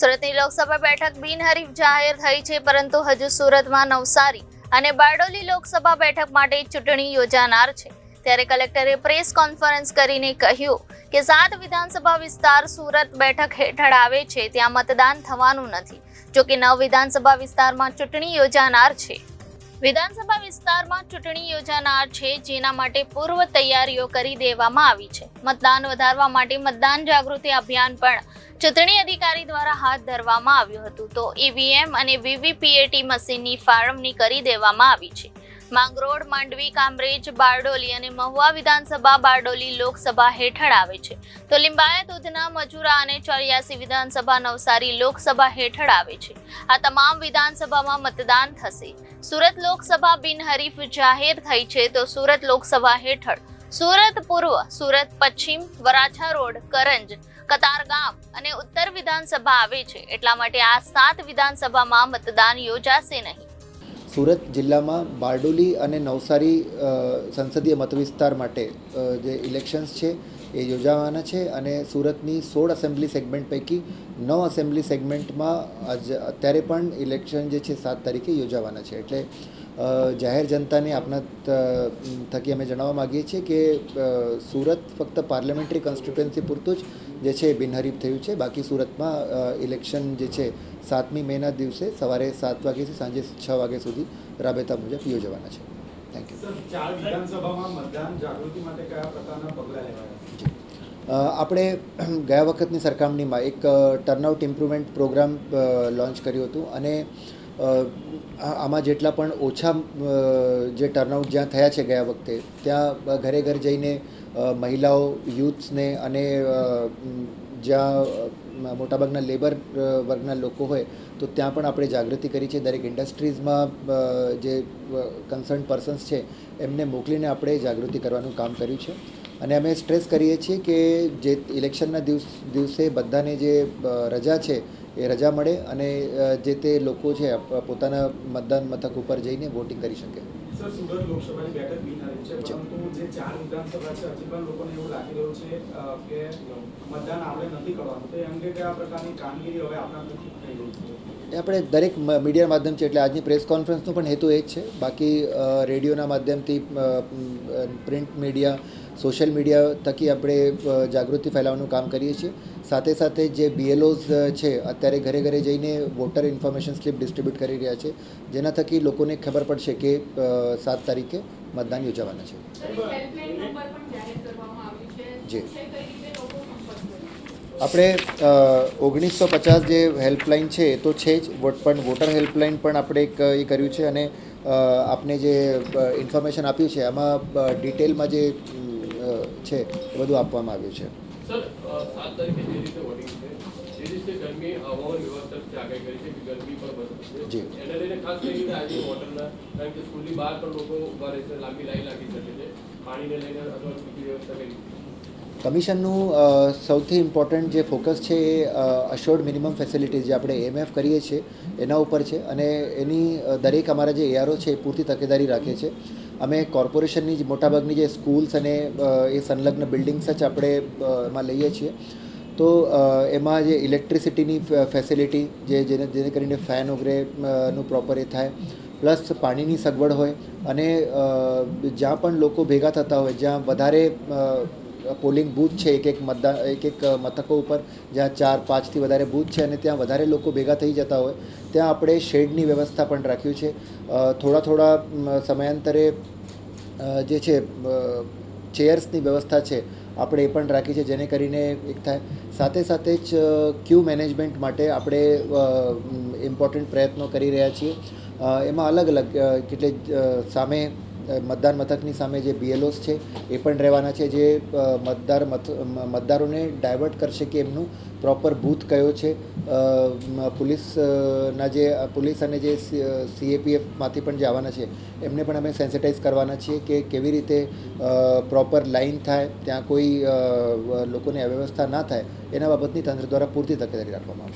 સુરતની લોકસભા બેઠક બિનહરીફ જાહેર થઈ છે, પરંતુ હજુ સુરતમાં નવસારી અને બારડોલી લોકસભા બેઠક માટે ચૂંટણી યોજાનાર છે. ત્યારે કલેક્ટરે પ્રેસ કોન્ફરન્સ કરીને કહ્યું કે સાત વિધાનસભા વિસ્તાર સુરત બેઠક હેઠળ આવે છે, ત્યાં મતદાન થવાનું નથી. જોકે નવ વિધાનસભા વિસ્તારમાં ચૂંટણી યોજાનાર છે. વિધાનસભા વિસ્તારમાં ચૂંટણી યોજાનાર છે, જેના માટે પૂર્વ તૈયારીઓ કરી દેવામાં આવી છે. મતદાન વધારવા માટે મતદાન જાગૃતિ અભિયાન પણ ચૂંટણી અધિકારી દ્વારા હાથ ધરવામાં આવ્યું હતું. તો ઈવીએમ અને વીવીપીએટી મશીનની ફાળવણી કરી દેવામાં આવી છે. માંગરોળ માંડવી, કામરેજ, બારડોલી અને મહુવા વિધાનસભા બારડોલી લોકસભા હેઠળ આવે છે. તો લિંબાયત, ઉધના, મજુરા અને ચોર્યાસી વિધાનસભા નવસારી લોકસભા હેઠળ આવે છે. આ તમામ વિધાનસભામાં મતદાન થશે. સુરત લોકસભા બિનહરીફ જાહેર થઈ છે તો સુરત લોકસભા હેઠળ. સુરત પૂર્વ, સુરત પશ્ચિમ, વરાછા રોડ, કરંજ કતારગામ અને ઉત્તર વિધાનસભા આવે છે. એટલા માટે આ સાત વિધાનસભામાં મતદાન યોજાશે નહીં. સુરત જિલ્લામાં બારડોલી અને નવસારી સંસદીય મતવિસ્તાર માટે જે ઇલેક્શન્સ છે એ યોજાવાના છે અને સુરતની સોળ એસેમ્બલી સેગમેન્ટ પૈકી નવ એસેમ્બલી સેગમેન્ટમાં અત્યારે પણ ઇલેક્શન જે છે સાત તારીખે યોજાવાના છે. એટલે જાહેર જનતાને આપના થકી અમે જણાવવા માગીએ છીએ કે સુરત ફક્ત પાર્લામેન્ટરી કોન્સ્ટિટ્યુન્સી પૂરતું જ જે છે એ બિનહરીફ થયું છે. બાકી સુરતમાં ઇલેક્શન જે છે સાતમી મેના દિવસે સવારે સાત વાગ્યાથી સાંજે છ વાગ્યા સુધી રાબેતા મુજબ યોજવાના છે. થેન્ક યુ ચાર વિધાનસભામાં મતદાન જાગૃતિ માટે કયા પ્રકારના પગલાં લેવાયા? આપણે ગયા વખતની સરખામણીમાં એક ટર્નઆઉટ ઇમ્પ્રુવમેન્ટ પ્રોગ્રામ લોન્ચ કર્યું હતું અને આમાં જેટલા પણ ઓછા જે ટર્નઆઉટ જ્યાં થયા છે ગયા વખતે ત્યાં ઘરે ઘર જઈને મહિલાઓ યુથ્સને અને જ્યાં મોટાભાગના લેબર વર્ગના લોકો હોય, તો ત્યાં પણ આપણે જાગૃતિ કરી છે. દરેક ઇન્ડસ્ટ્રીઝમાં જે કન્સર્ન પર્સન્સ છે, એમને મોકલીને આપણે જાગૃતિ કરવાનું કામ કર્યું છે. અને અમે સ્ટ્રેસ કરીએ છીએ કે જે ઇલેક્શનના દિવસ, દિવસે બધાને જે રજા છે, એ રજા મળે અને જે તે લોકો છે, પોતાના મતદાન મથક ઉપર જઈને વોટિંગ કરી શકે. સુરત લોકસભાની બેઠક જે ચાર વિધાનસભા છે, હજી પણ લોકોને એવું લાગી રહ્યું છે કે મતદાન આપણે નથી કરવાનું. તો એ અંગે કયા પ્રકારની કામગીરી હવે આપણા થઈ રહી છે? આપણે દરેક મીડિયા માધ્યમ છે, એટલે આજની પ્રેસ કોન્ફરન્સનો પણ હેતુ એ જ છે. બાકી રેડિયોના માધ્યમથી પ્રિન્ટ મીડિયા, સોશિયલ મીડિયા થકી આપણે જાગૃતિ ફેલાવવાનું કામ કરીએ છીએ. સાથે સાથે જે બીએલઓઝ છે, અત્યારે ઘરે ઘરે જઈને વોટર ઇન્ફોર્મેશન સ્લિપ ડિસ્ટ્રીબ્યુટ કરી રહ્યા છે. જેના થકી લોકોને ખબર પડશે કે સાત તારીખે મતદાન યોજાવાના છે સર હેલ્પલાઇન નંબર પણ જાહેર કરવામાં આવ્યું છે જી. આપણે ઓગણીસો પચાસ જે હેલ્પલાઇન છે એ તો છે જ વોટ પણ વોટર હેલ્પલાઇન પણ આપણે એક એ કર્યું છે અને આપને જે ઇન્ફોર્મેશન આપ્યું છે આમાં ડિટેલમાં જે છે એ બધું આપવામાં આવ્યું છે સર સાત તારીખે જે રીતે વોટિંગ છે જે રીતે ગરમી હવામાન વિભાગ તરફથી આગાહી કરી છે કે ગરમી પણ વધશે જી. એને લઈને ખાસ કરીને આજે વોટરના કારણ કે સ્કૂલની બહાર પણ લોકો ઊભા રહેશે લાંબી લાઈન લાગી શકે છે. પાણીને લઈને અથવા બીજી વ્યવસ્થા કઈ કમિશનનું સૌથી ઇમ્પોર્ટન્ટ જે ફોકસ છે એ અશ્યોર્ડ મિનિમમ ફેસિલિટીઝ જે આપણે એમએફ કરીએ છીએ એના ઉપર છે. અને એની દરેક અમારા જે એઆરઓ છે એ પૂરતી તકેદારી રાખે છે. અમે કોર્પોરેશનની જ મોટાભાગની જે સ્કૂલ્સ અને એ સંલગ્ન બિલ્ડિંગ્સ જ આપણે એમાં લઈએ છીએ. તો એમાં જે ઇલેક્ટ્રિસિટીની ફેસિલિટી જે, જેને જેને કરીને ફેન વગેરે નું પ્રોપર એ થાય પ્લસ પાણીની સગવડ હોય અને જ્યાં પણ લોકો ભેગા થતા હોય, જ્યાં વધારે પોલિંગ બૂથ છે, એક એક મતદાન, એક એક મથકો ઉપર, જ્યાં ચાર પાંચથી વધારે બૂથ છે અને ત્યાં વધારે લોકો ભેગા થઈ જતા હોય, ત્યાં આપણે શેડની વ્યવસ્થા પણ રાખ્યું છે. થોડા થોડા સમયાંતરે જે છે ચેયર્સની વ્યવસ્થા છે આપણે એ પણ રાખી છે, જેને કરીને એક થાય. સાથે સાથે જ ક્યુ મેનેજમેન્ટ માટે આપણે ઇમ્પોર્ટન્ટ પ્રયત્નો કરી રહ્યા છીએ. એમાં અલગ અલગ કેટલે સામે મતદાન મથકની સામે જે બીએલઓસ છે એ પણ રહેવાના છે જે મતદાર મત મતદારોને ડાયવર્ટ કરશે કે એમનું પ્રોપર બૂથ કયો છે. અ, મ- પોલીસ અ, ના જે પોલીસ અને જે સીએપીએફમાંથી પણ જે આવવાના છે એમને પણ અમે સેન્સિટાઈઝ કરવાના છીએ કે કેવી રીતે પ્રોપર લાઈન થાય ત્યાં કોઈ લોકોને અવ્યવસ્થા ના થાય એના બાબતની તંત્ર દ્વારા પૂરતી તકેદારી રાખવામાં આવશે.